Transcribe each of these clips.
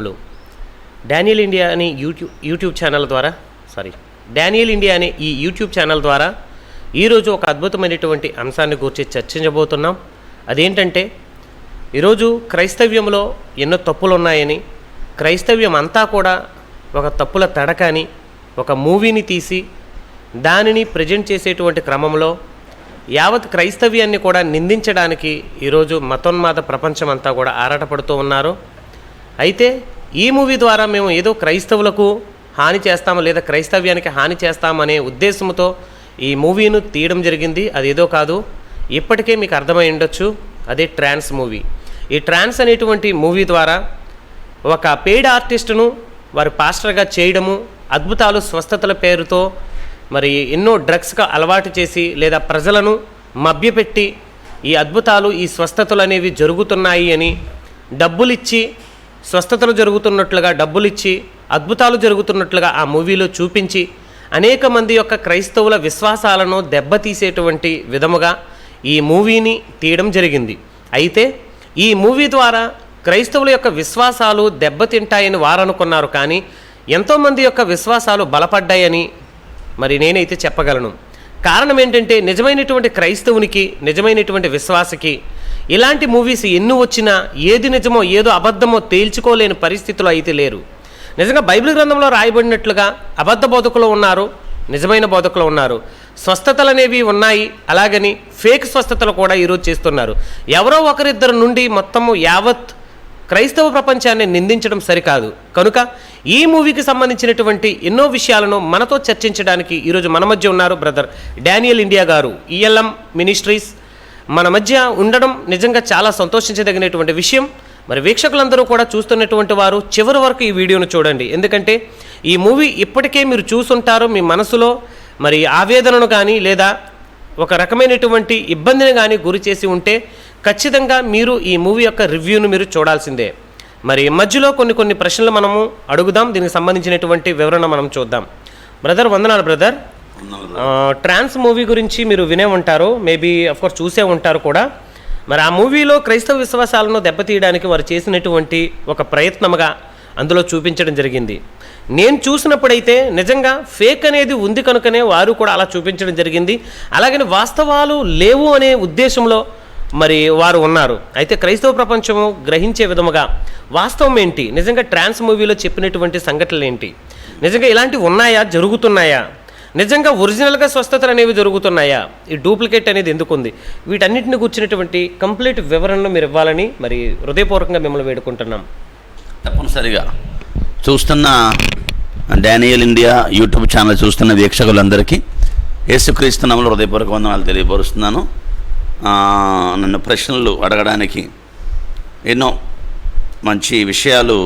లో. Daniel India అనే YouTube YouTube channel ద్వారా సారీ డానియల్ ఇండియా అనే ఈ యూట్యూబ్ ఛానల్ ద్వారా ఈరోజు ఒక అద్భుతమైనటువంటి అంశాన్ని గురించి చర్చించబోతున్నాం. అదేంటంటే ఈరోజు క్రైస్తవ్యంలో ఎన్నో తప్పులు ఉన్నాయని క్రైస్తవ్యం అంతా కూడా ఒక తప్పుల తడక అని ఒక మూవీని తీసి దానిని ప్రజెంట్ చేసేటువంటి క్రమంలో యావత్ క్రైస్తవ్యాన్ని కూడా నిందించడానికి ఈరోజు మతోన్మాద ప్రపంచం అంతా కూడా ఆరాటపడుతూ ఉన్నారు. అయితే ఈ మూవీ ద్వారా మేము ఏదో క్రైస్తవులకు హాని చేస్తాము లేదా క్రైస్తవ్యానికి హాని చేస్తామనే ఉద్దేశంతో ఈ మూవీను తీయడం జరిగింది. అది ఏదో కాదు ఇప్పటికే మీకు అర్థమై ఉండొచ్చు అదే ట్రాన్స్ మూవీ. ఈ ట్రాన్స్ అనేటువంటి మూవీ ద్వారా ఒక పెయిడ్ ఆర్టిస్టును వారు పాస్టర్గా చేయడము అద్భుతాలు స్వస్థతల పేరుతో మరి ఎన్నో డ్రగ్స్గా అలవాటు చేసి లేదా ప్రజలను మభ్యపెట్టి ఈ అద్భుతాలు ఈ స్వస్థతలు అనేవి జరుగుతున్నాయి అని డబ్బులిచ్చి స్వస్థతలు జరుగుతున్నట్లుగా డబ్బులిచ్చి అద్భుతాలు జరుగుతున్నట్లుగా ఆ మూవీలో చూపించి అనేక మంది యొక్క క్రైస్తవుల విశ్వాసాలను దెబ్బతీసేటువంటి విధముగా ఈ మూవీని తీయడం జరిగింది. అయితే ఈ మూవీ ద్వారా క్రైస్తవుల యొక్క విశ్వాసాలు దెబ్బతింటాయని వారనుకున్నారు కానీ ఎంతోమంది యొక్క విశ్వాసాలు బలపడ్డాయని మరి నేనైతే చెప్పగలను. కారణం ఏంటంటే నిజమైనటువంటి క్రైస్తవునికి నిజమైనటువంటి విశ్వాసకి ఇలాంటి మూవీస్ ఎన్ని వచ్చినా ఏది నిజమో ఏదో అబద్ధమో తేల్చుకోలేని పరిస్థితులు అయితే లేరు. నిజంగా బైబిల్ గ్రంథంలో రాయబడినట్లుగా అబద్ధ బోధకులు ఉన్నారు నిజమైన బోధకులు ఉన్నారు. స్వస్థతలు అనేవి ఉన్నాయి అలాగని ఫేక్ స్వస్థతలు కూడా ఈరోజు చేస్తున్నారు. ఎవరో ఒకరిద్దరు నుండి మొత్తము యావత్ క్రైస్తవ ప్రపంచాన్ని నిందించడం సరికాదు. కనుక ఈ మూవీకి సంబంధించినటువంటి ఎన్నో విషయాలను మనతో చర్చించడానికి ఈరోజు మన మధ్య ఉన్నారు బ్రదర్ డానియల్ ఇండియా గారు ఈఎల్ఎం మినిస్ట్రీస్ మన మధ్య ఉండడం నిజంగా చాలా సంతోషించదగినటువంటి విషయం. మరి వీక్షకులందరూ కూడా చూస్తున్నటువంటి వారు చివరి వరకు ఈ వీడియోను చూడండి. ఎందుకంటే ఈ మూవీ ఇప్పటికే మీరు చూసుంటారు మీ మనసులో. మరి ఆవేదనను కానీ లేదా ఒక రకమైనటువంటి ఇబ్బందిని కానీ గురి చేసి ఉంటే ఖచ్చితంగా మీరు ఈ మూవీ యొక్క రివ్యూను మీరు చూడాల్సిందే. మరి మధ్యలో కొన్ని కొన్ని ప్రశ్నలు మనము అడుగుదాం. దీనికి సంబంధించినటువంటి వివరణ మనం చూద్దాం. బ్రదర్ వందనాలు బ్రదర్. ట్రాన్స్ మూవీ గురించి మీరు వినే ఉంటారు మేబీ కోర్స్ చూసే ఉంటారు కూడా. మరి ఆ మూవీలో క్రైస్తవ విశ్వాసాలను దెబ్బతీయడానికి వారు చేసినటువంటి ఒక ప్రయత్నముగా అందులో చూపించడం జరిగింది. నేను చూసినప్పుడైతే నిజంగా ఫేక్ అనేది ఉంది కనుకనే వారు కూడా అలా చూపించడం జరిగింది. అలాగని వాస్తవాలు లేవు అనే ఉద్దేశంలో మరి వారు ఉన్నారు. అయితే క్రైస్తవ ప్రపంచము గ్రహించే విధముగా వాస్తవం ఏంటి? నిజంగా ట్రాన్స్ మూవీలో చెప్పినటువంటి సంఘటనలు ఏంటి? నిజంగా ఇలాంటివి ఉన్నాయా? జరుగుతున్నాయా? నిజంగా ఒరిజినల్గా స్వస్థతలు అనేవి జరుగుతున్నాయా? ఈ డూప్లికేట్ అనేది ఎందుకు ఉంది వీటన్నిటిని కూర్చున్నటువంటి కంప్లీట్ వివరణను మీరు ఇవ్వాలని మరి హృదయపూర్వకంగా మిమ్మల్ని వేడుకుంటున్నాం. తప్పనిసరిగా. చూస్తున్న డానియల్ ఇండియా యూట్యూబ్ ఛానల్ చూస్తున్న వీక్షకులందరికీ యేసుక్రీస్తు నామములో హృదయపూర్వక వందనాలు తెలియపరుస్తున్నాను. నన్ను ప్రశ్నలు అడగడానికి ఎన్నో మంచి విషయాలు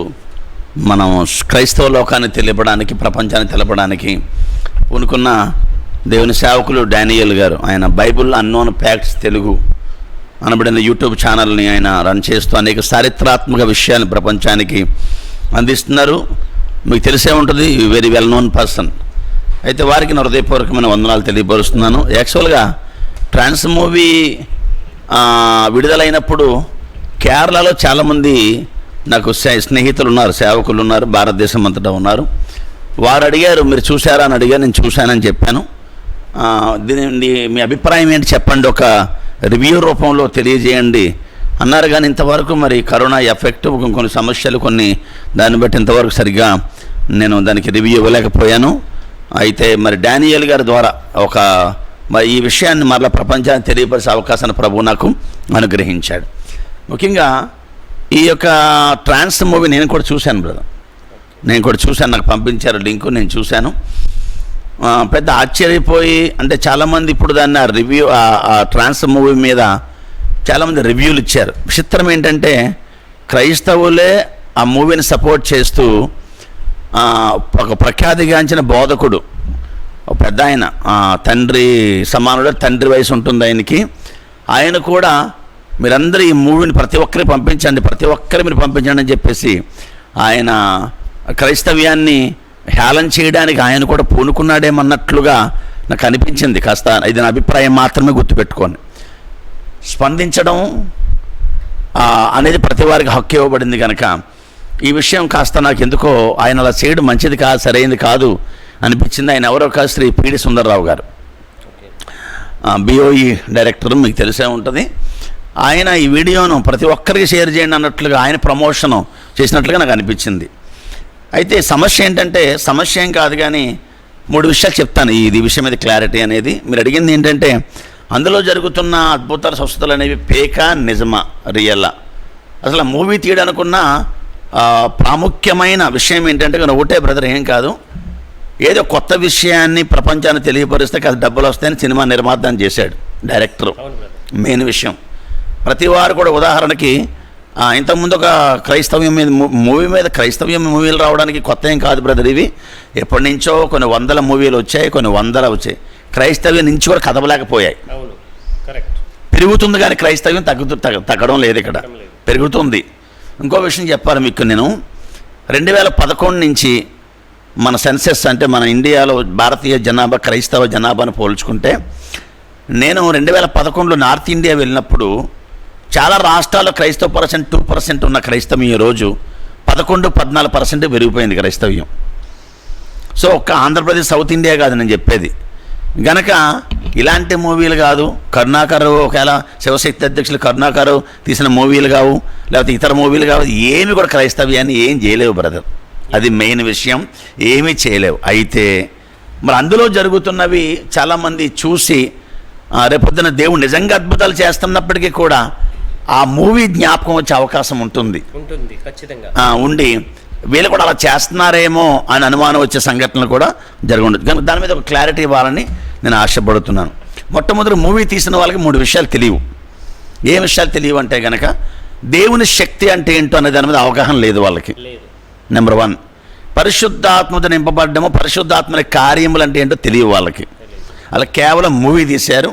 మనం క్రైస్తవ లోకాన్ని తెలియపడానికి ప్రపంచాన్ని తెలపడానికి పూనుకున్న దేవుని సేవకులు డానియల్ గారు. ఆయన బైబుల్ అన్నోన్ ఫ్యాక్ట్స్ తెలుగు అనబడిన యూట్యూబ్ ఛానల్ని ఆయన రన్ చేస్తూ అనేక చారిత్రాత్మక విషయాన్ని ప్రపంచానికి అందిస్తున్నారు. మీకు తెలిసే ఉంటుంది వెరీ వెల్ నోన్ పర్సన్ అయితే వారికి నా హృదయపూర్వకమైన వందనాలు తెలియపరుస్తున్నాను. యాక్చువల్గా ట్రాన్స్ మూవీ విడుదలైనప్పుడు కేరళలో చాలామంది నాకు స్నే- స్నేహితులు ఉన్నారు సేవకులు ఉన్నారు భారతదేశం అంతటా ఉన్నారు. వారు అడిగారు మీరు చూశారా? అని అడిగారు నేను చూశానని చెప్పాను. దీని మీ అభిప్రాయం ఏంటి చెప్పండి ఒక రివ్యూ రూపంలో తెలియజేయండి. అన్నారు కానీ ఇంతవరకు మరి కరోనా ఎఫెక్ట్ కొన్ని కొన్ని సమస్యలు కొన్ని దాన్ని బట్టి ఇంతవరకు సరిగ్గా నేను దానికి రివ్యూ ఇవ్వలేకపోయాను. అయితే మరి డానియల్ గారి ద్వారా ఒక మరి ఈ విషయాన్ని మరలా ప్రపంచానికి తెలియపరిచే అవకాశాన్ని ప్రభు నాకు అనుగ్రహించాడు. ముఖ్యంగా ఈ యొక్క ట్రాన్స్ మూవీ నేను కూడా చూశాను బ్రదర్. నేను కూడా చూశాను నాకు పంపించారు లింకు నేను చూశాను. పెద్ద ఆశ్చర్యపోయి అంటే చాలామంది ఇప్పుడు దాన్ని ఆ రివ్యూ ఆ- ట్రాన్స్ మూవీ మీద చాలామంది రివ్యూలు ఇచ్చారు. విచిత్రం ఏంటంటే క్రైస్తవులే ఆ మూవీని సపోర్ట్ చేస్తూ ఒక ప్రఖ్యాతిగాంచిన బోధకుడు ఒక పెద్ద ఆయన తండ్రి సమానుడు తండ్రి వయసు ఉంటుంది ఆయనకి. ఆయన కూడా మీరందరూ ఈ మూవీని ప్రతి ఒక్కరికి పంపించండి ప్రతి ఒక్కరి మీరు పంపించండి అని చెప్పేసి ఆయన క్రైస్తవ్యాన్ని హేళన చేయడానికి ఆయన కూడా పూనుకున్నాడేమన్నట్లుగా నాకు అనిపించింది. కాస్త ఇది నా అభిప్రాయం మాత్రమే గుర్తుపెట్టుకోండి. స్పందించడం అనేది ప్రతి వారికి హక్కు ఇవ్వబడింది కనుక ఈ విషయం కాస్త నాకు ఎందుకో ఆయన అలా చేయడం మంచిది కాదు సరైనది కాదు అనిపించింది. ఆయన ఎవరో కాదు శ్రీ పీడి సుందర్రావు గారు. బిఓఈ డైరెక్టర్ మీకు తెలిసే ఉంటుంది. ఆయన ఈ వీడియోను ప్రతి ఒక్కరికి షేర్ చేయండి అన్నట్లుగా ఆయన ప్రమోషన్ చేసినట్లుగా నాకు అనిపించింది. అయితే సమస్య ఏంటంటే సమస్య ఏం కాదు కానీ మూడు విషయాలు చెప్తాను. ఇది విషయం మీద క్లారిటీ అనేది. మీరు అడిగింది ఏంటంటే అందులో జరుగుతున్న అద్భుతాల స్వస్థతలు అనేవి పేకా నిజమా? రియల్లా అసలు మూవీ తీయడానికున్న ప్రాముఖ్యమైన విషయం ఏంటంటే కానీ ఒకటే బ్రదర్ ఏం కాదు. ఏదో కొత్త విషయాన్ని ప్రపంచాన్ని తెలియపరిస్తే కాదు డబ్బులు వస్తాయని సినిమా నిర్మాతం చేశాడు డైరెక్టరు. మెయిన్ విషయం. ప్రతి వారు కూడా ఉదాహరణకి ఇంతకుముందు ఒక క్రైస్తవ్యం మీద మూవీ మీద క్రైస్తవ్యం మూవీలు రావడానికి కొత్త ఏం కాదు బ్రదర్ ఇవి. ఎప్పటి నుంచో కొన్ని వందల మూవీలు వచ్చాయి కొన్ని వందల వచ్చాయి. క్రైస్తవ్యం నుంచి కూడా కదవలేకపోయాయి పెరుగుతుంది కానీ క్రైస్తవ్యం తగ్గుతూ తగ్గ- తగ్గడం లేదు ఇక్కడ. పెరుగుతుంది. ఇంకో విషయం చెప్పాలి మీకు నేను. రెండు వేల పదకొండు నుంచి మన సెన్సెస్ అంటే మన ఇండియాలో భారతీయ జనాభా క్రైస్తవ జనాభాను పోల్చుకుంటే నేను రెండు వేల పదకొండులో నార్త్ ఇండియా వెళ్ళినప్పుడు చాలా రాష్ట్రాల్లో క్రైస్తవ పర్సెంట్ టూ పర్సెంట్ ఉన్న క్రైస్తవం ఈరోజు పదకొండు పద్నాలుగు పర్సెంట్ పెరిగిపోయింది క్రైస్తవ్యం. సో ఒక్క ఆంధ్రప్రదేశ్ సౌత్ ఇండియా కాదు నేను చెప్పేది. గనక ఇలాంటి మూవీలు కాదు కరుణాకర్ ఒకవేళ శివశక్తి అధ్యక్షులు కరుణాకర్ తీసిన మూవీలు కావు లేకపోతే ఇతర మూవీలు కావు ఏమి కూడా క్రైస్తవ్యాన్ని ఏం చేయలేవు బ్రదర్. అది మెయిన్ విషయం ఏమీ చేయలేవు. అయితే మరి అందులో జరుగుతున్నవి చాలామంది చూసి ఆ, రేపొద్దున దేవుడు నిజంగా అద్భుతాలు చేస్తున్నప్పటికీ కూడా ఆ మూవీ జ్ఞాపకం వచ్చే అవకాశం ఉంటుంది. ఉంటుంది ఖచ్చితంగా. ఉండి వీళ్ళు కూడా అలా చేస్తున్నారేమో అని అనుమానం వచ్చే సంఘటనలు కూడా జరుగుండదు కనుక దాని మీద ఒక క్లారిటీ ఇవ్వాలని నేను ఆశపడుతున్నాను. మొట్టమొదటి మూవీ తీసిన వాళ్ళకి మూడు విషయాలు తెలియవు. ఏ విషయాలు తెలియవు అంటే కనుక దేవుని శక్తి అంటే ఏంటో అనే దాని మీద అవగాహన లేదు వాళ్ళకి. లేదు. నెంబర్ వన్ పరిశుద్ధాత్మతో నింపబడ్డము పరిశుద్ధాత్మ కార్యములు అంటే ఏంటో తెలియవు వాళ్ళకి. అలా కేవలం మూవీ తీశారు.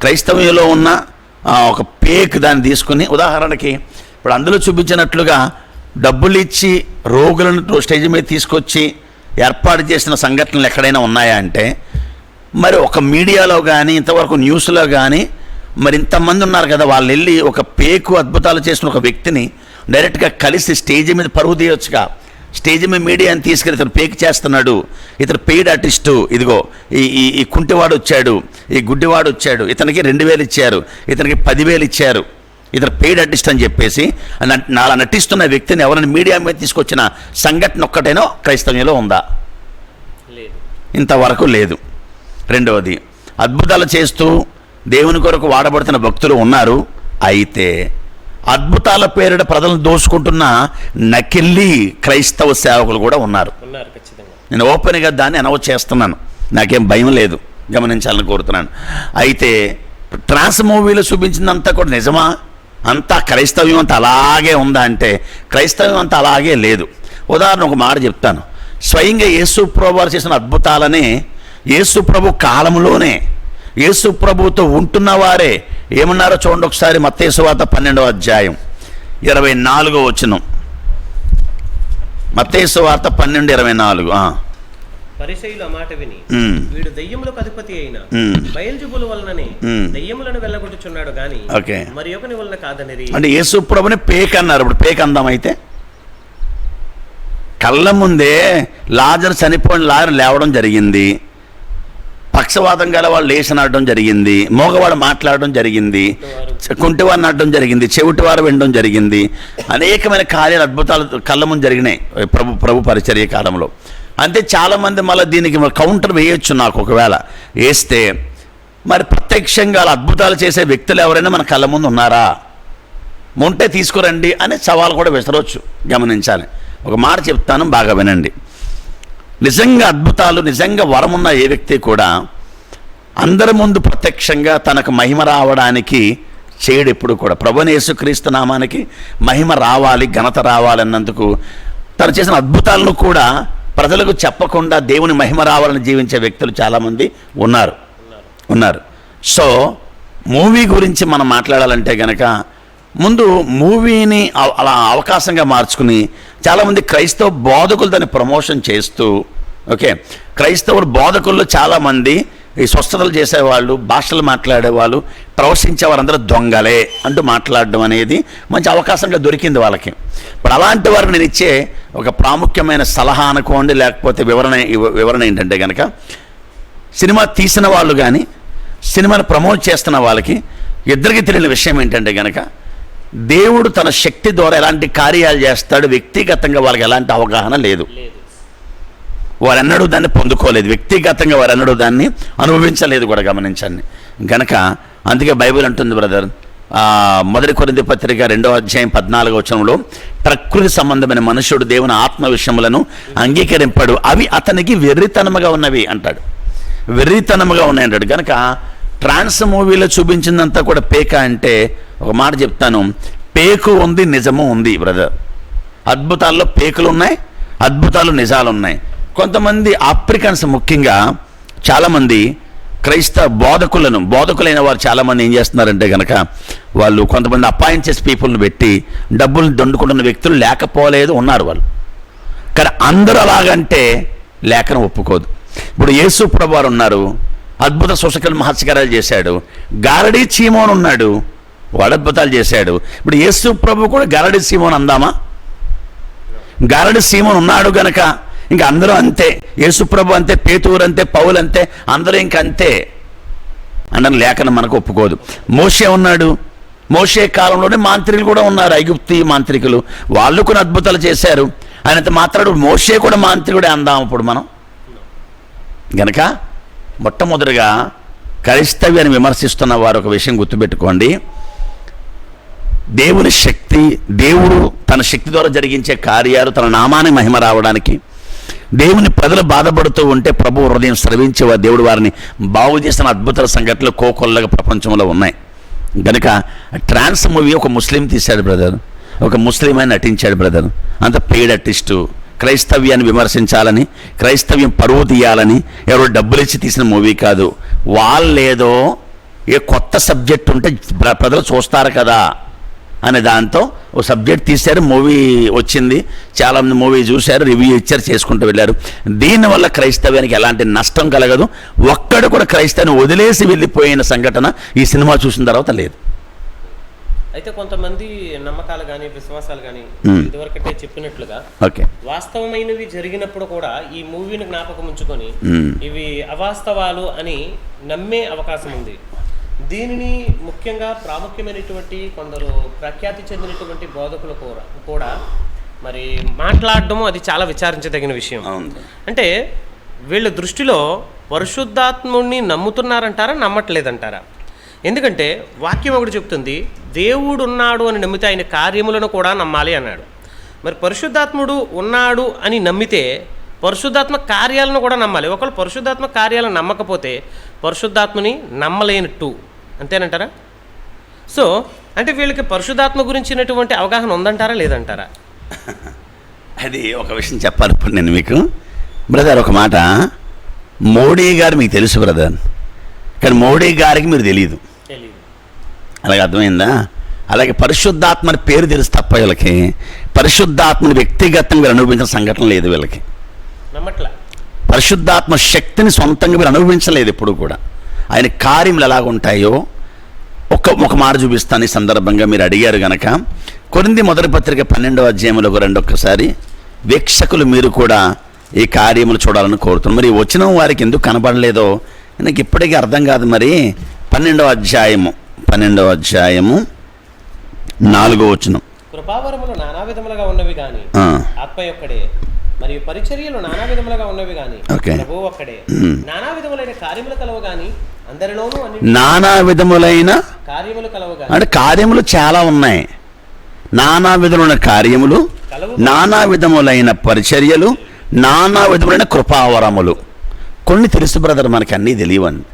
క్రైస్తవ్యంలో ఉన్న ఒక పేక్ దాన్ని తీసుకుని ఉదాహరణకి ఇప్పుడు అందులో చూపించినట్లుగా డబ్బులు ఇచ్చి రోగులను స్టేజ్ మీద తీసుకొచ్చి ఏర్పాటు చేసిన సంఘటనలు ఎక్కడైనా ఉన్నాయా అంటే మరి ఒక మీడియాలో కానీ ఇంతవరకు న్యూస్లో కానీ మరి ఇంతమంది ఉన్నారు కదా వాళ్ళు వెళ్ళి ఒక పేకు అద్భుతాలు చేసిన ఒక వ్యక్తిని డైరెక్ట్గా కలిసి స్టేజ్ మీద పరుగు తీయొచ్చుగా. స్టేజ్ మీద మీడియాని తీసుకెళ్ళి ఇతను పేక్ చేస్తున్నాడు. ఇతను పెయిడ్ ఆర్టిస్టు. ఇదిగో ఈ ఈ ఈ కుంటివాడు వచ్చాడు. ఈ గుడ్డివాడు వచ్చాడు. ఇతనికి రెండు వేలు ఇచ్చారు. ఇతనికి పదివేలు ఇచ్చారు. ఇతను పెయిడ్ ఆర్టిస్ట్ అని చెప్పేసి నాలా నటిస్తున్న వ్యక్తిని ఎవరైనా మీడియా మీద తీసుకొచ్చిన సంఘటన ఒక్కటేనో క్రైస్తవ్యంలో ఉందా? లేదు. ఇంతవరకు లేదు. రెండవది అద్భుతాలు చేస్తూ దేవుని కొరకు వాడబడుతున్న భక్తులు ఉన్నారు. అయితే అద్భుతాల పేరిట ప్రజలను దోసుకుంటున్న నకిల్లీ క్రైస్తవ సేవకులు కూడా ఉన్నారు. నేను ఓపెన్గా దాన్ని అనౌన్స్ చేస్తున్నాను. నాకేం భయం లేదు గమనించాలని కోరుతున్నాను. అయితే ట్రాన్స్ మూవీలో చూపించిందంతా కూడా నిజమా? అంతా క్రైస్తవ్యం అంతా అలాగే ఉందా అంటే క్రైస్తవ్యం అంతా అలాగే లేదు. ఉదాహరణ ఒక మాట చెప్తాను. స్వయంగా యేసు ప్రభు చేసిన అద్భుతాలనే యేసు ప్రభు కాలంలోనే యేసు ప్రభుతో ఉంటున్న వారే ఏమన్నారో చూడండి ఒకసారి మత్తేసు వార్త పన్నెండవ అధ్యాయం ఇరవై నాలుగో వచనం మత్తేసు వార్త పన్నెండు ఇరవై నాలుగు ఆ మాట విని. వీడు దయ్యములకు అధిపతి అయిన. బయల్జుబుల వలననే. దయ్యములను వెళ్ళగొట్టుచున్నాడు గాని ఓకే. మరి ఒకని వలన కాదనిరి అంటే యేసు ప్రభుని పేక్ అన్నారు ఇప్పుడు పేక్ అందాం అయితే కళ్ళ ముందే లాజర్ చనిపోయిన లాజర్ లేవడం జరిగింది పక్షవాతం గల వాళ్ళు లేచినడం జరిగింది మగవాడు మాట్లాడడం జరిగింది కుంటివారు నడడం జరిగింది చెవిటివారు వినడం జరిగింది. అనేకమైన కార్యాలు అద్భుతాలు కళ్ళ ముందు జరిగినాయి ప్రభు ప్రభు పరిచర్య కాలంలో. అంతే చాలామంది మళ్ళీ దీనికి కౌంటర్ వేయొచ్చు నాకు ఒకవేళ. వేస్తే మరి ప్రత్యక్షంగా అలా అద్భుతాలు చేసే వ్యక్తులు ఎవరైనా మన కళ్ళ ముందు ఉన్నారా? ఉంటే తీసుకురండి అనే సవాల్ కూడా విసరవచ్చు గమనించాలి. ఒక మాట చెప్తాను బాగా వినండి. నిజంగా అద్భుతాలు నిజంగా వరమున్న ఏ వ్యక్తి కూడా అందరి ముందు ప్రత్యక్షంగా తనకు మహిమ రావడానికి చేయడు ఎప్పుడు కూడా. ప్రభుని యేసుక్రీస్తు నామానికి మహిమ రావాలి ఘనత రావాలన్నందుకు తను చేసిన అద్భుతాలను కూడా ప్రజలకు చెప్పకుండా దేవుని మహిమ రావాలని జీవించే వ్యక్తులు చాలామంది ఉన్నారు. ఉన్నారు. సో మూవీ గురించి మనం మాట్లాడాలంటే గనక ముందు మూవీని అలా అవకాశంగా మార్చుకుని చాలామంది క్రైస్తవ బోధకులు దాన్ని ప్రమోషన్ చేస్తూ ఓకే క్రైస్తవులు బోధకుల్లో చాలామంది ఈ స్వస్థతలు చేసేవాళ్ళు భాషలు మాట్లాడేవాళ్ళు ప్రవశించే వారందరూ దొంగలే అంటూ మాట్లాడడం అనేది మంచి అవకాశంగా దొరికింది వాళ్ళకి. ఇప్పుడు అలాంటి వారు నేను ఇచ్చే ఒక ప్రాముఖ్యమైన సలహా అనుకోండి లేకపోతే వివరణ వివరణ ఏంటంటే కనుక సినిమా తీసిన వాళ్ళు కానీ సినిమాను ప్రమోట్ చేస్తున్న వాళ్ళకి ఇద్దరికి తెలియని విషయం ఏంటంటే కనుక దేవుడు తన శక్తి ద్వారా ఎలాంటి కార్యాలు చేస్తాడు వ్యక్తిగతంగా వాళ్ళకి ఎలాంటి అవగాహన లేదు. వారెన్నడూ దాన్ని పొందుకోలేదు. వ్యక్తిగతంగా వారెన్నడూ దాన్ని అనుభవించలేదు కూడా గమనించండి. గనక అందుకే బైబిల్ అంటుంది బ్రదర్ మొదటి కొరింది పత్రిక రెండో అధ్యాయం పద్నాలుగో వచనంలో ప్రకృతి సంబంధమైన మనుషుడు దేవుని ఆత్మ విషయములను అంగీకరింపడు. అవి అతనికి వెర్రితనముగా ఉన్నవి అంటాడు. వెర్రితనముగా ఉన్నాయి అంటాడు కనుక ట్రాన్స్ మూవీలో చూపించిందంతా కూడా పేక అంటే ఒక మాట చెప్తాను. పేకు ఉంది నిజము ఉంది బ్రదర్ అద్భుతాల్లో పేకులు ఉన్నాయి అద్భుతాలు నిజాలు ఉన్నాయి కొంతమంది ఆఫ్రికన్స్ ముఖ్యంగా చాలామంది క్రైస్తవ బోధకులను బోధకులైన వారు చాలామంది ఏం చేస్తున్నారంటే కనుక వాళ్ళు కొంతమంది అపాయింట్ చేసి పీపుల్ని పెట్టి డబ్బులు దండుకుంటున్న వ్యక్తులు లేకపోలేదు ఉన్నారు వాళ్ళు. కానీ అందరూ అలాగంటే లేఖను ఒప్పుకోదు. ఇప్పుడు యేసు ప్రభు వారు ఉన్నారు. అద్భుత సూచకలు మహత్సకారాలు చేశాడు. గారడీ చీమోన్ ఉన్నాడు. వాడు అద్భుతాలు చేశాడు. ఇప్పుడు యేసు ప్రభు కూడా గారడి చీమోన్ అందామా? గారడి సీమోన్ ఉన్నాడు గనక ఇంకా అందరూ అంతే. యేసుప్రభు అంతే పేతూరు అంతే పౌలు అంతే అందరూ ఇంక అంతే అన్న లేఖనం మనకు ఒప్పుకోదు. మోషే ఉన్నాడు. మోషే కాలంలోనే మాంత్రికులు కూడా ఉన్నారు. ఐగుప్తి మాంత్రికులు. వాళ్ళు కొన్ని అద్భుతాలు చేశారు. ఆయనంత మాత్రాడు. మోషే కూడా మాంత్రికుడే అందాం ఇప్పుడు మనం. గనక మొట్టమొదటిగా క్రైస్తవ్యాన్ని విమర్శిస్తున్న వారు ఒక విషయం గుర్తుపెట్టుకోండి. దేవుని శక్తి దేవుడు తన శక్తి ద్వారా జరిగించే కార్యాలు తన నామాన్ని మహిమ రావడానికి దేవుని ప్రజలు బాధపడుతూ ఉంటే ప్రభు హృదయం స్రవించే దేవుడు వారిని బాగు చేసిన అద్భుత సంఘటనలు కోకొల్లగా ప్రపంచంలో ఉన్నాయి. గనుక ట్రాన్స్ మూవీ ఒక ముస్లిం తీశాడు బ్రదర్. ఒక ముస్లిం అని నటించాడు బ్రదర్. అంత పెయిడ్ ఆర్టిస్టు క్రైస్తవ్యాన్ని విమర్శించాలని క్రైస్తవ్యం పరువు తీయాలని ఎవరో డబ్బులు ఇచ్చి తీసిన మూవీ కాదు. వాళ్ళేదో ఏ కొత్త సబ్జెక్ట్ ఉంటే ప్రజలు చూస్తారు కదా అనే దాంతో ఓ సబ్జెక్ట్ తీశారు మూవీ వచ్చింది. చాలామంది మూవీ చూశారు రివ్యూ ఇచ్చారు చేసుకుంటూ వెళ్ళారు. దీనివల్ల క్రైస్తవ్యానికి ఎలాంటి నష్టం కలగదు. ఒక్కడు కూడా క్రైస్తవాన్ని వదిలేసి వెళ్ళిపోయిన సంఘటన ఈ సినిమా చూసిన తర్వాత లేదు. అయితే కొంతమంది నమ్మకాలు కానీ విశ్వాసాలు కానీ. ఇదివరకటే చెప్పినట్లుగా ఓకే. వాస్తవమైనవి జరిగినప్పుడు కూడా ఈ మూవీని జ్ఞాపకం ఉంచుకొని. ఇవి అవాస్తవాలు అని నమ్మే అవకాశం ఉంది. దీనిని ముఖ్యంగా ప్రాముఖ్యమైనటువంటి కొందరు ప్రఖ్యాతి చెందినటువంటి బోధకులు కూడా కూడా మరి మాట్లాడడము అది చాలా విచారించదగిన విషయం. అంటే వీళ్ళ దృష్టిలో పరిశుద్ధాత్ముడిని నమ్ముతున్నారంటారా నమ్మట్లేదంటారా? ఎందుకంటే వాక్యం ఒకటి చెప్తుంది దేవుడు ఉన్నాడు అని నమ్మితే ఆయన కార్యములను కూడా నమ్మాలి అన్నాడు. మరి పరిశుద్ధాత్ముడు ఉన్నాడు అని నమ్మితే పరిశుద్ధాత్మ కార్యాలను కూడా నమ్మాలి. ఒకళ్ళు పరిశుద్ధాత్మ కార్యాలను నమ్మకపోతే పరిశుద్ధాత్మని నమ్మలేనట్టు. అంతేనంటారా? సో అంటే వీళ్ళకి పరిశుద్ధాత్మ గురించినటువంటి అవగాహన ఉందంటారా లేదంటారా? అది ఒక విషయం చెప్పాలి ఇప్పుడు నేను మీకు. బ్రదర్ ఒక మాట. మోడీ గారు మీకు తెలుసు బ్రదర్. కానీ మోడీ గారికి మీరు తెలియదు అలాగే అర్థమైందా? అలాగే పరిశుద్ధాత్మ అని పేరు తెలుసు తప్ప వీళ్ళకి పరిశుద్ధాత్మని వ్యక్తిగతంగా వీళ్ళు అనుభవించిన సంఘటన లేదు వీళ్ళకి. పరిశుద్ధాత్మ శక్తిని సొంతంగా వీళ్ళు అనుభవించలేదు ఎప్పుడు కూడా. ఆయన కార్యములు ఎలాగ ఉంటాయో ఒక ఒక మాట చూపిస్తాను ఈ సందర్భంగా మీరు అడిగారు గనక. కొరింది మొదటి పత్రిక పన్నెండవ అధ్యాయంలో ఒక రెండొక్కసారి వీక్షకులు మీరు కూడా ఈ కార్యములు చూడాలని కోరుతున్నారు. మరి ఈ వచనం వారికి ఎందుకు కనబడలేదో నాకు ఇప్పటికీ అర్థం కాదు మరి. పన్నెండవ అధ్యాయము. పన్నెండవ అధ్యాయము నాలుగో వచనం. కృపావరములు నానా విధములుగా ఉన్నవి కానీ ఆత్మ ఒక్కడే మరియు పరిచర్యలు నానా విధములుగా ఉన్నవి గాని ఓకే. ప్రభువు ఒక్కడే. నానా విధములైన కార్యములు కలవు గాని అందరిలోనూ నానా విధములైన కార్యములు కలవు అంటే కార్యములు చాలా ఉన్నాయి. నానా విధములైన కార్యములు నానా విధములైన పరిచర్యలు నానా విధములైన కృపావరములు. కొన్ని తెలుసు బ్రదర్ మనకి అన్నీ తెలియవండి.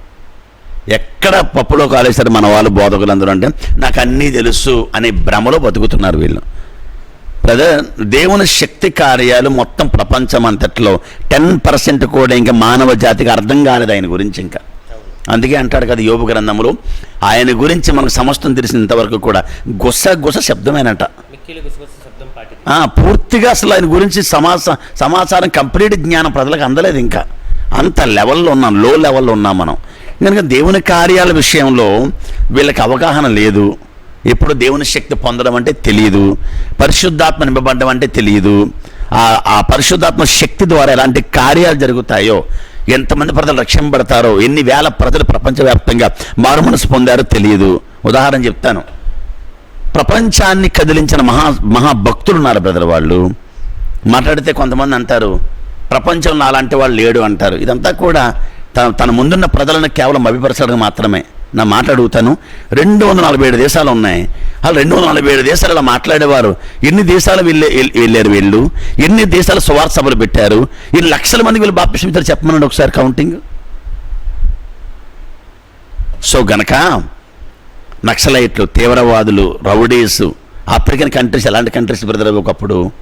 ఎక్కడ పప్పులో కాలేశారు మన వాళ్ళు బోధకులందరూ అంటే నాకు అన్నీ తెలుసు అనే భ్రమలో బతుకుతున్నారు వీళ్ళు. బ్రదర్ దేవుని శక్తి కార్యాలు మొత్తం ప్రపంచం అంతట్లో టెన్ పర్సెంట్ కూడా ఇంకా మానవ జాతికి అర్థం కాలేదు ఆయన గురించి ఇంకా. అందుకే అంటాడు కదా యోగు గ్రంథములు ఆయన గురించి మనకు సమస్తం తెలిసినంతవరకు కూడా గుస గుస శబ్దమేనట. పూర్తిగా అసలు ఆయన గురించి సమాస సమాచారం కంప్లీట్ జ్ఞానం ప్రజలకు అందలేదు ఇంకా. అంత లెవెల్లో ఉన్నాం లో లెవెల్లో ఉన్నాం మనం. కనుక దేవుని కార్యాల విషయంలో వీళ్ళకి అవగాహన లేదు. ఎప్పుడు దేవుని శక్తి పొందడం అంటే తెలియదు పరిశుద్ధాత్మ నింపబడడం అంటే తెలియదు ఆ ఆ పరిశుద్ధాత్మ శక్తి ద్వారా ఎలాంటి కార్యాలు జరుగుతాయో ఎంతమంది ప్రజలు రక్షింపబడతారో ఎన్ని వేల ప్రజలు ప్రపంచవ్యాప్తంగా మారుమనసు పొందారో తెలియదు ఉదాహరణ చెప్తాను. ప్రపంచాన్ని కదిలించిన మహా మహాభక్తులు ఉన్నారు బ్రదర్ వాళ్ళు. మాట్లాడితే కొంతమంది అంటారు ప్రపంచంలో అలాంటి వాళ్ళు లేడు అంటారు. ఇదంతా కూడా తన తన ముందున్న ప్రజలను కేవలం అభిపరచడానికి మాత్రమే. నా మాట్లాడుగుతాను రెండు వందల నలభై ఏడు దేశాలు ఉన్నాయి. అలా రెండు వందల నలభై ఏడు దేశాలు అలా మాట్లాడేవారు. ఎన్ని దేశాలు వెళ్ళే వెళ్ళారు వీళ్ళు? ఎన్ని దేశాలు సువార్త సభలు పెట్టారు? ఎన్ని లక్షల మంది వీళ్ళు బాప్తిసం చెప్పమనండి ఒకసారి కౌంటింగ్. సో గనక నక్సలైట్లు తీవ్రవాదులు రౌడీస్ ఆఫ్రికన్ కంట్రీస్ ఎలాంటి కంట్రీస్ బ్రదర్ ఒకప్పుడు?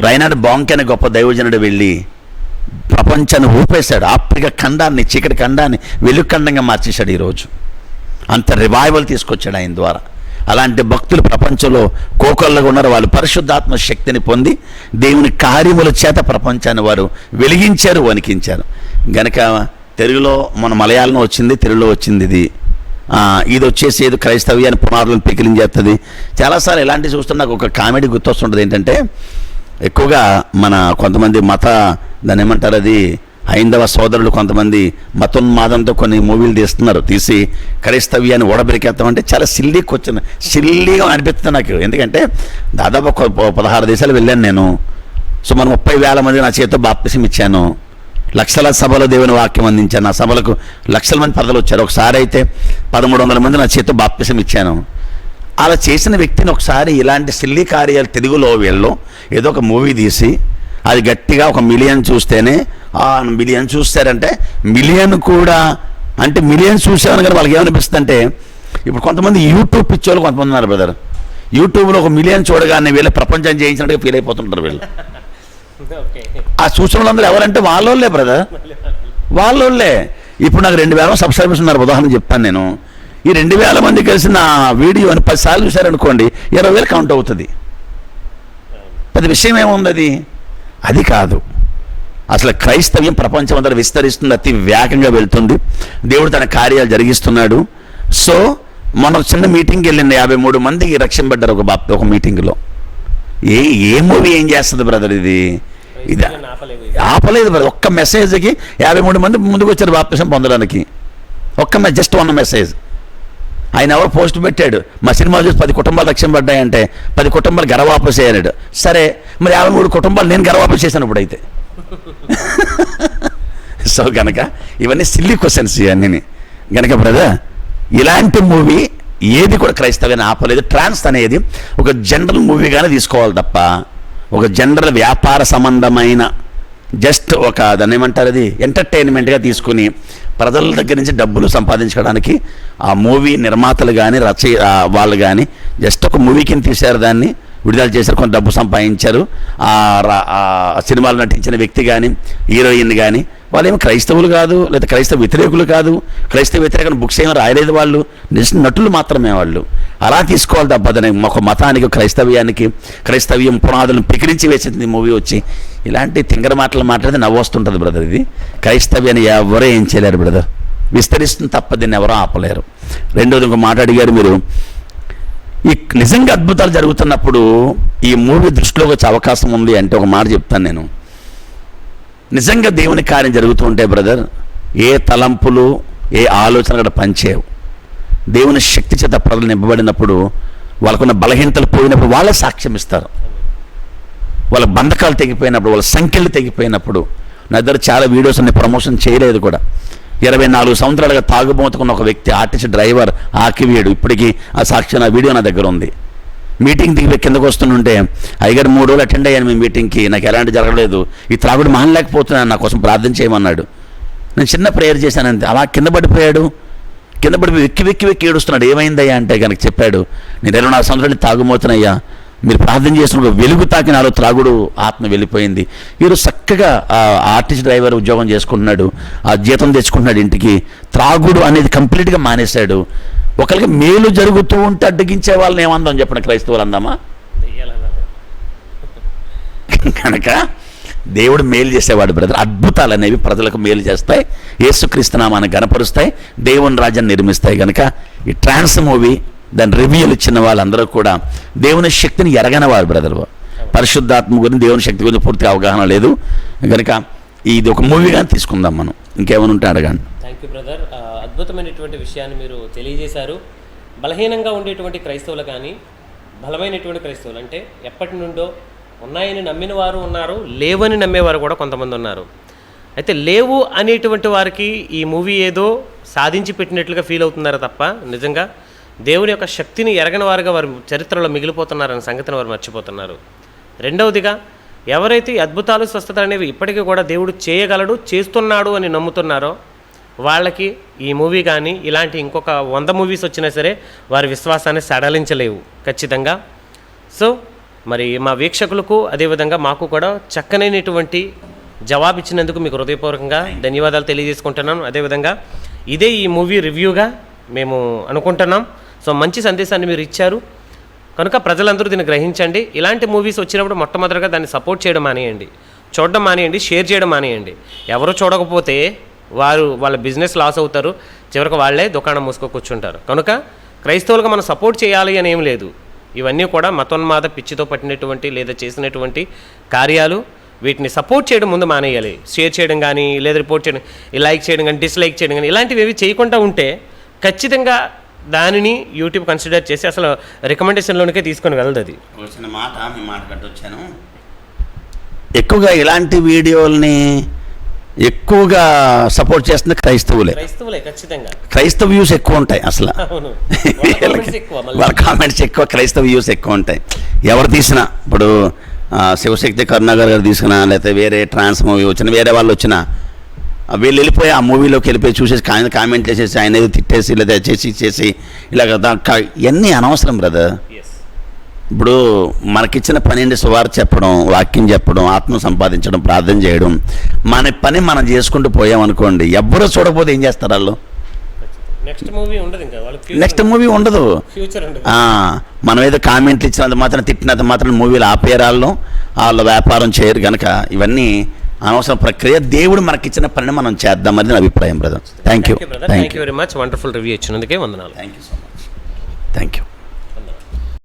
రైనాడ్ బాంక్ అనే గొప్ప దైవజనుడు వెళ్ళి ప్రపంచాన్ని ఊపేశాడు. ఆఫ్రికా ఖండాన్ని చీకటి ఖండాన్ని వెలుఖండంగా మార్చేశాడు ఈరోజు అంత రివైవల్ తీసుకొచ్చాడు ఆయన ద్వారా. అలాంటి భక్తులు ప్రపంచంలో కోకొల్లగా ఉన్నారు. వాళ్ళు పరిశుద్ధాత్మ శక్తిని పొంది దేవుని కార్యముల చేత ప్రపంచాన్ని వారు వెలిగించారు వణికించారు. గనక తెలుగులో మన మలయాళం వచ్చింది తెలుగులో వచ్చింది ఇది. ఇది వచ్చేసి ఏదో క్రైస్తవ్యాన్ని పునాదులను పికిలించేస్తుంది చాలాసార్లు ఇలాంటివి చూస్తే నాకు ఒక కామెడీ గుర్తొస్తుంటుంది. ఏంటంటే ఎక్కువగా మన కొంతమంది మత దాని ఏమంటారు అది? హైందవ సోదరులు కొంతమంది మతోన్మాదంతో కొన్ని మూవీలు తీస్తున్నారు. తీసి క్రైస్తవ్యాన్ని ఓడబెరికేస్తామంటే చాలా సిల్లీ క్వశ్చన్ సిల్లీగా అనిపిస్తుంది నాకు. ఎందుకంటే దాదాపు ఒక పదహారు దేశాలు వెళ్ళాను నేను. సుమారు ముప్పై వేల మంది నా చేతితో బాప్తిసం ఇచ్చాను. లక్షల సభలో దేవుని వాక్యం అందించాను. నా సభలకు లక్షల మంది ప్రజలు వచ్చారు. ఒకసారి అయితే పదమూడు వందల మంది నా చేతితో బాప్తిసం ఇచ్చాను. అలా చేసిన వ్యక్తిని ఒకసారి ఇలాంటి సిల్లీ కార్యాలు తెలుగులో వీళ్ళు ఏదో ఒక మూవీ తీసి అది గట్టిగా ఒక మిలియన్ చూస్తేనే ఆ మిలియన్ చూస్తారంటే మిలియన్ కూడా అంటే మిలియన్ చూసామని కానీ వాళ్ళకి ఏమనిపిస్తుంది అంటే ఇప్పుడు కొంతమంది యూట్యూబ్ పిచ్చోళ్ళు కొంతమంది ఉన్నారు బ్రదర్ యూట్యూబ్లో ఒక మిలియన్ చూడగానే వీళ్ళు ప్రపంచం జయించినట్టుగా ఫీల్ అయిపోతుంటారు వీళ్ళు. ఆ వాళ్ళందరూ ఎవరంటే వాళ్ళోళ్ళే బ్రదర్ వాళ్ళోళ్ళే. ఇప్పుడు నాకు రెండు వేల సబ్స్క్రైబర్స్ ఉన్నారు ఉదాహరణ చెప్తాను నేను. ఈ రెండు వేల మంది కలిసి నా వీడియోని పది సార్లు చూశారనుకోండి ఇరవై వేలు కౌంట్ అవుతుంది. పెద్ద విషయం ఏముంది అది అది కాదు. అసలు క్రైస్తవ్యం ప్రపంచం అంతా విస్తరిస్తుంది అతి వేగంగా వెళ్తుంది. దేవుడు తన కార్యాలు జరిగిస్తున్నాడు. సో మన చిన్న మీటింగ్కి వెళ్ళింది యాభై మూడు మందికి రక్షింపడ్డారు ఒక బాప్ ఒక మీటింగ్లో. ఏ ఏ మూవీ ఏం చేస్తుంది బ్రదర్ ఇది? ఇది. ఆపలేదు బ్రదర్. ఒక్క మెసేజ్కి యాభై మూడు మంది ముందుకు వచ్చారు బాప్తిసం పొందడానికి. ఒక్క మె జస్ట్ వన్ మెసేజ్. ఆయన ఎవరు పోస్ట్ పెట్టాడు. మా సినిమా చూసి పది కుటుంబాలు రక్షణ పడ్డాయంటే పది కుటుంబాలు గర్వాపస్ అయ్యాడు సరే మరి యాభై మూడు కుటుంబాలు నేను గర్వాపస్ చేశాను ఇప్పుడైతే. సో గనక ఇవన్నీ సిల్లీ క్వశ్చన్స్ ఇవన్నీ గనక బ్రదర్ ఇలాంటి మూవీ ఏది కూడా క్రైస్తవ్యాన్ని ఆపలేదు. ట్రాన్స్ అనేది ఒక జనరల్ మూవీగానే తీసుకోవాలి తప్ప ఒక జనరల్ వ్యాపార సంబంధమైన జస్ట్ ఒక దాన్ని ఏమంటారు అది? ఎంటర్టైన్మెంట్గా తీసుకుని ప్రజల దగ్గర నుంచి డబ్బులు సంపాదించుకోవడానికి ఆ మూవీ నిర్మాతలు కానీ రచయి వాళ్ళు కానీ జస్ట్ ఒక మూవీ కింద తీశారు దాన్ని విడుదల చేశారు కొంత డబ్బు సంపాదించారు. ఆ సినిమాలు నటించిన వ్యక్తి కానీ హీరోయిన్ కానీ వాళ్ళు క్రైస్తవులు కాదు లేదా క్రైస్తవ వ్యతిరేకులు కాదు. క్రైస్తవ వ్యతిరేక బుక్స్ ఏమి రాయలేదు వాళ్ళు. జస్ట్ నటులు మాత్రమే వాళ్ళు. అలా తీసుకోవాలి తప్పదని ఒక మతానికి క్రైస్తవ్యానికి క్రైస్తవ్యం పునాదులను పికిరించి వేసింది మూవీ వచ్చి. ఇలాంటి తింగర మాటలు మాట్లాడితే నవ్వొస్తుంటుంది బ్రదర్ ఇది. క్రైస్తవ్యాన్ని ఎవరూ ఏం చేయలేరు బ్రదర్. విస్తరిస్తుంది తప్ప దీన్ని ఎవరూ ఆపలేరు. రెండోది ఇంకో మాట అడిగారు మీరు. ఈ నిజంగా అద్భుతాలు జరుగుతున్నప్పుడు ఈ మూవీ దృష్టిలోకి వచ్చే అవకాశం ఉంది అంటే ఒక మాట చెప్తాను నేను. నిజంగా దేవుని కార్యం జరుగుతూ ఉంటే బ్రదర్ ఏ తలంపులు ఏ ఆలోచన కూడా పనిచేయవు. దేవుని శక్తి చేత ప్రజలు నింపబడినప్పుడు వాళ్ళకున్న బలహీనతలు పోయినప్పుడు వాళ్ళే సాక్ష్యం ఇస్తారు. వాళ్ళ బంధకాలు తెగిపోయినప్పుడు వాళ్ళ సంఖ్యలు తెగిపోయినప్పుడు నా దగ్గర చాలా వీడియోస్ అన్ని ప్రమోషన్ చేయలేదు కూడా. ఇరవై నాలుగు సంవత్సరాలుగా తాగుబోతుకున్న ఒక వ్యక్తి ఆర్టిస్ట్ డ్రైవర్ ఆకివీడు ఇప్పటికీ ఆ సాక్ష్యం ఆ వీడియో నా దగ్గర ఉంది. మీటింగ్ దిగి కిందకు వస్తుంటే అయ్యగారు మూడు రోజులు అటెండ్ అయ్యాను మీ మీటింగ్కి నాకు ఎలాంటి జరగలేదు. ఈ త్రాగుడు మానలేకపోతున్నాను నా కోసం ప్రార్థన చేయమన్నాడు. నేను చిన్న ప్రేయర్ చేశాను అంతే అలా కింద పడిపోయాడు. కింద పడిపోయి వెక్కి వెక్కి వెక్కి ఏడుస్తున్నాడు. ఏమైందయ్యా అంటే కనుక చెప్పాడు నేను ఇరవై నాలుగు సంవత్సరాలు తాగుమోతున్నాయ్యా మీరు ప్రార్థన చేసినప్పుడు వెలుగు తాకి నాలో త్రాగుడు ఆత్మ వెళ్ళిపోయింది. ఈరోజు చక్కగా ఆర్టిస్ట్ డ్రైవర్ ఉద్యోగం చేసుకుంటున్నాడు. ఆ జీతం తెచ్చుకుంటున్నాడు ఇంటికి. త్రాగుడు అనేది కంప్లీట్గా మానేశాడు. ఒకరికి మేలు జరుగుతూ ఉంటే అడ్డగించే వాళ్ళని ఏమందాం చెప్పండి క్రైస్తవులు అందామా. కనుక దేవుడు మేలు చేసేవాడు బ్రదర్. అద్భుతాలు అనేవి ప్రజలకు మేలు చేస్తాయి యేసుక్రీస్తు నామాన్ని గనపరుస్తాయి దేవుని రాజ్యాన్ని నిర్మిస్తాయి కనుక ఈ ట్రాన్స్ మూవీ దాని రివ్యూలు ఇచ్చిన వాళ్ళందరూ కూడా దేవుని శక్తిని ఎరగని వారు బ్రదర్. పరిశుద్ధాత్మ గురించి దేవుని శక్తి గురించి పూర్తిగా అవగాహన లేదు. కనుక ఇది ఒక మూవీగా తీసుకుందాం మనం. ఇంకేమైనా ఉంటే అడగండి. థ్యాంక్ యూ బ్రదర్ అద్భుతమైనటువంటి విషయాన్ని మీరు తెలియజేశారు. బలహీనంగా ఉండేటువంటి క్రైస్తవులు కానీ బలమైనటువంటి క్రైస్తవులు అంటే ఎప్పటి నుండో ఉన్నాయని నమ్మిన వారు ఉన్నారు లేవని నమ్మేవారు కూడా కొంతమంది ఉన్నారు. అయితే లేవు అనేటువంటి వారికి ఈ మూవీ ఏదో సాధించి పెట్టినట్లుగా ఫీల్ అవుతున్నారా తప్ప నిజంగా దేవుని యొక్క శక్తిని ఎరగని వారుగా వారు చరిత్రలో మిగిలిపోతున్నారన్న సంగతిని వారు మర్చిపోతున్నారు. రెండవదిగా ఎవరైతే అద్భుతాలు స్వస్థత అనేవి ఇప్పటికీ కూడా దేవుడు చేయగలడు చేస్తున్నాడు అని నమ్ముతున్నారో వాళ్ళకి ఈ మూవీ కానీ ఇలాంటి ఇంకొక వంద మూవీస్ వచ్చినా సరే వారి విశ్వాసాన్ని సడలించలేవు ఖచ్చితంగా. సో మరి మా వీక్షకులకు అదేవిధంగా మాకు కూడా చక్కనైనటువంటి జవాబు ఇచ్చినందుకు మీకు హృదయపూర్వకంగా ధన్యవాదాలు తెలియజేసుకుంటున్నాను. అదేవిధంగా ఇదే ఈ మూవీ రివ్యూగా మేము అనుకుంటున్నాం. సో మంచి సందేశాన్ని మీరు ఇచ్చారు. కనుక ప్రజలందరూ దీన్ని గ్రహించండి. ఇలాంటి మూవీస్ వచ్చినప్పుడు మొట్టమొదటిగా దాన్ని సపోర్ట్ చేయడం మానేయండి. చూడడం మానేయండి షేర్ చేయడం మానేయండి. ఎవరు చూడకపోతే వారు వాళ్ళ బిజినెస్ లాస్ అవుతారు. చివరికి వాళ్ళే దుకాణం మూసుకో కూర్చుంటారు. కనుక క్రైస్తవులుగా మనం సపోర్ట్ చేయాలి అని ఏం లేదు. ఇవన్నీ కూడా మతోన్మాద పిచ్చితో పట్టినటువంటి లేదా చేసినటువంటి కార్యాలు. వీటిని సపోర్ట్ చేయడం ముందు మానేయాలి. షేర్ చేయడం కానీ లేదా రిపోర్ట్ చేయడం లైక్ చేయడం కానీ డిస్లైక్ చేయడం కానీ ఇలాంటివి ఏవి చేయకుండా ఉంటే ఖచ్చితంగా దానిని యూట్యూబ్ కన్సిడర్ చేసి అసలు రికమెండేషన్లోనికే తీసుకొని వెళ్ళదు అది వచ్చిన మాట మీ మాట కట్టొచ్చాను. ఎక్కువగా ఇలాంటి వీడియోల్ని ఎక్కువగా సపోర్ట్ చేస్తుంది క్రైస్తవులే. క్రైస్తవులే ఖచ్చితంగా. క్రైస్తవ వ్యూస్ ఎక్కువ ఉంటాయి అసలు. వాళ్ళ కామెంట్స్ ఎక్కువ క్రైస్తవ వ్యూస్ ఎక్కువ ఉంటాయి. ఎవరు తీసినా ఇప్పుడు శివశక్తి కరుణాకర్ గారు తీసినా లేకపోతే వేరే ట్రాన్స్ మూవీ వచ్చిన వేరే వాళ్ళు వచ్చినా వీళ్ళు వెళ్ళిపోయి ఆ మూవీలోకి వెళ్ళిపోయి చూసేసి ఆయన కామెంట్ చేసేసి ఆయన ఏదో తిట్టేసి లేదా చేసి చేసి ఇలాగ ఇవన్నీ అనవసరం బ్రదర్. ఇప్పుడు మనకిచ్చిన పని ఏంటి? సువార్త చెప్పడం వాక్యం చెప్పడం ఆత్మ సంపాదించడం ప్రార్థన చేయడం. మన పని మనం చేసుకుంటూ పోయామనుకోండి ఎవ్వరూ చూడకపోతే ఏం చేస్తారు వాళ్ళు? నెక్స్ట్ మూవీ ఉండదు మనం ఏదో కామెంట్లు ఇచ్చినంత మాత్రం తిట్టినంత మాత్రం మూవీలు ఆపేరాళ్ళు వాళ్ళ వ్యాపారం చేయరు కనుక ఇవన్నీ అనవసర ప్రక్రియ. దేవుడు మనకిచ్చిన పనిని మనం చేద్దామని నా అభిప్రాయం brother thank you thank you very much wonderful review ఇచ్చినందుకే వందనాలు. Thank you so much thank you